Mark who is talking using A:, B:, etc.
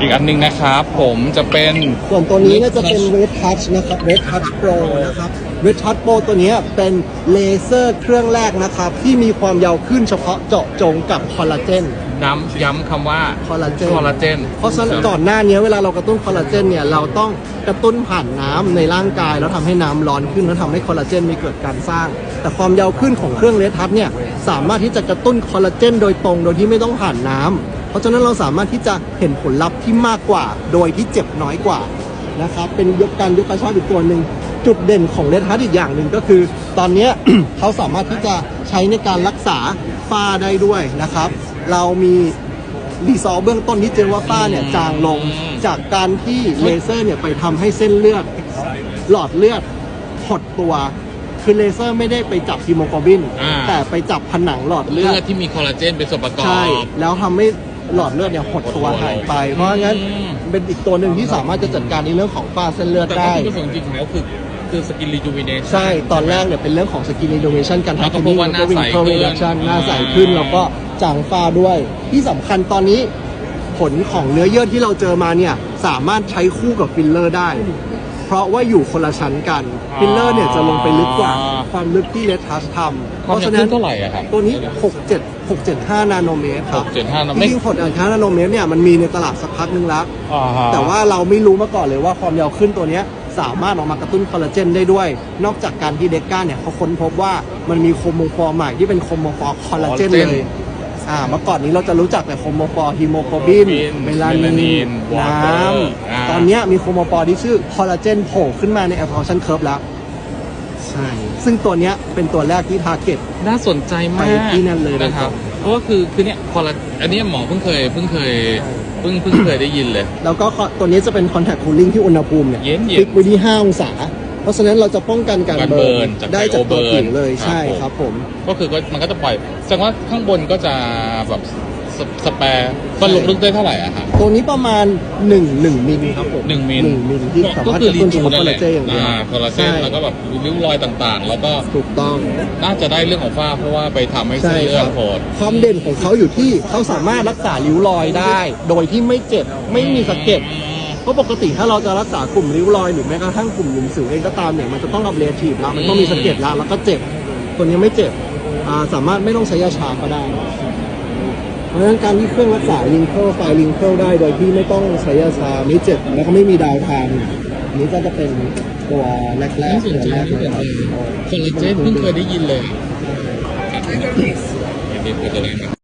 A: อีกอันหนึงนะครับ ผมจะเป็น
B: ส่วนตัวนี้เนี่ยจะเป็น Red Touch นะครับ Red Touch Pro นะครับ Red Touch Pro ตัวเนี้ยเป็นเลเซอร์เครื่องแรกนะครับ ที่มีความยาวขึ้นเฉพาะเจาะจงกับคอลลาเจน
A: ย้ำย้ำคำว่า
B: คอลลาเจน
A: คอลลาเจน
B: เพราะฉะนั้นก่อนหน้านี้เวลาเรากระตุ้นคอลลาเจนเนี่ยเราต้องกระตุ้นผ่านน้ำในร่างกาย แล้วทำให้น้ำร้อนขึ้นแล้วทำให้คอลลาเจนมีเกิดการสร้าง แต่ความยาวขึ้นของเครื่องเลทัสเนี่ย สามารถที่จะกระตุ้นคอลลาเจนโดยตรงโดยที่ไม่ต้องผ่านน้ำเพราะฉะนั้นเราสามารถที่จะเห็นผลลัพธ์ที่มากกว่า โดยที่เจ็บน้อยกว่านะครับเป็นยกการยกกระชับอีกตัวหนึ่งจุดเด่นของเลทัสอีกอย่างหนึ่งก็คือ ตอนนี้เขาสามารถที่จะใช้ในการรักษาฝ้าได้ด้วยนะครับ เรามีรีซอเบื้องต้นที่เจอว่าฝ้าเนี่ยจางลงจากการที่เลเซอร์เนี่ยไปทำให้เส้นเลือด หลอดเลือดหดตัว คือเลเซอร์ไม่ได้ไปจับฮีโมโกลบิน
A: อ่า
B: แต่ไปจับผนังหลอดเลื
A: เลื
B: อ
A: อ
B: ด
A: ดที่มีคอลลาเจนเป็นส่วนประกอบ
B: ใช่ แล้วทำให้หลอดเลือดเนี่ยหดตัวหายไป เพราะงั้น
A: อืม
B: เป็นอีกตัวหนึ่งที่สามารถจะจัดการในเรื่องของฝ้าเส้นเลือด
A: แต่
B: ได้
A: ว่าจุดประสงค์จริงๆของเขาคือคือสกินรีจูวิเนชั่น
B: ใช่ ตอนแรกเนี่ยเป็นเรื่องของสกิน i นโดเ t ชันการ
A: แล้ว
B: ทำ
A: ก็
B: ที่
A: พบว่าหน้าใสขึ้น
B: ชันหน้าใสขึ้นแล้วก็จางฝ้าด้วย ที่สำคัญตอนนี้ ผลของเนื้อเยื่อที่เราเจอมาเนี่ย สามารถใช้คู่กับฟิลเลอร์ได้ เพราะว่าอยู่คนละชั้นกันฟิลเลอร์เนี่ยจะลงไปลึกกว่าความลึกที่เลทัสทำ
A: ความยาวขึ้นเท่าไหร่อะครับ
B: ตัวนี้ 67 675 นาโนเมตรครับ
A: 675นาโน
B: จ
A: เมตร
B: ริงๆ675นาโนเมตรเนี่ยมันมีในตลาดสักพักหนึงแล้ว
A: อ่าฮะ
B: แต่ว่าเราไม่รู้มาก่อนเลยว่าความยาวขึ้นตัวเนี้ยสามารถออกมากระตุ้นคอลลาเจนได้ด้วย นอกจากการที่เด็กก้าเนี่ยเขาค้นพบว่ามันมีโคโมฟอร์ใหม่ที่เป็นโคโมฟอร์คอลลาเจนเลย อ่าเมื่อก่อนนี้เราจะรู้จักแต่โคโมฟอร์ฮีโมโกลบิน
A: Hemoglobin
B: เมลา
A: เมลานิ
B: นี
A: น
B: น
A: water
B: น้
A: อ่าำ
B: ตอนเนี้ยมีโคโมฟอร์ที่ชื่อคอลลาเจนโผล่ขึ้นมาในแอปพลิเคชันเคิร์ฟแล้ว ใช่ ซึ่งตัวเนี้ยเป็นตัวแรกที่ทาร์เก็ต
A: น่าสนใจมาก
B: ไปที่นั่นเลยนะครับ
A: เพราะว่าคือคือเนี่ยคอลลาอันเนี้ยหมอเพิ่งเคยเพิ่งเคยเพิ่งเพิ่งเคยได้ยินเลย
B: แล้วก็ตัวนี้จะเป็น contact cooling ที่อุณหภูมิเนี่ย
A: เย็นๆ
B: ฟิกไว้ที่5องศาเพ ราะฉะนั้นเราจะป้องกันการ
A: การ
B: เบิ
A: เบิ
B: ร์
A: ร์
B: น
A: นจาก
B: ได้จากตัว
A: ไบโอเบิร์น
B: ผิวเลย
A: ครับ
B: ใช่
A: ผม
B: ครับผม
A: ก็คือก็มันก็จะปล่อยแสดงว่าข้างบนก็จะแบบสสแปร์มันลงลึกได้เท่าไหร่อะครับ
B: ตัวนี้ประมาณ1 1มิลครับผม
A: หนึ่งมิล
B: หนึ่งมิลที่สา
A: ก็
B: มารถ
A: คือ
B: จะ
A: รี
B: ต้น
A: จู
B: เฉพาะ
A: นั่
B: คอนล
A: แห
B: ลา
A: ละ
B: เจนอย่างเดียว
A: อ่าคอลลาเจน
B: ใช่
A: แล้วก็แบบริ้วรอยต่างๆ แล้วก็
B: ถูกต้อง
A: น่าจะได้เรื่องของฝ้าเพราะว่าไปทำให้
B: ใช่
A: เส้นเลื
B: ค
A: อ
B: รั
A: ด
B: บ
A: โหด
B: ความเด่นของเขาอยู่ที่เขาสามารถรักษาริ้วรอยได้ โดยที่ไม่เจ็บ ไม่มีสะเก็ด เพราะปกติถ้าเราจะรักษากลุ่มริ้วรอยหรือแม้กระทั่งกลุ่มหลุมสิวเองก็ตามเนี่ยมันจะต้องอับเลทีฟแล้วมันต้องมีสะเก็ดแล้วแล้วก็เจ็บตัวนี้ไม่เจ็บอ่าสามารถไม่ต้องใช้ยาชาก็ได้ เพราะฉะนั้นการที่เครื่องรักษาลิงเคิลไฟลิงเคิลได้โดยที่ไม่ต้องใช้ยาชาไม่เจ็บแล้วก็ไม่มีดาวน์ไทม์อันนี้ก็จะเป็นตัวแรก
A: น่า
B: ๆ
A: สน
B: ตัว
A: ใจ
B: แรก
A: ที่
B: เล
A: สุด
B: ย
A: เลยคอลลาเจนเพิ่งเคยได้ยินเลยอันนี้คือจะได้ไหม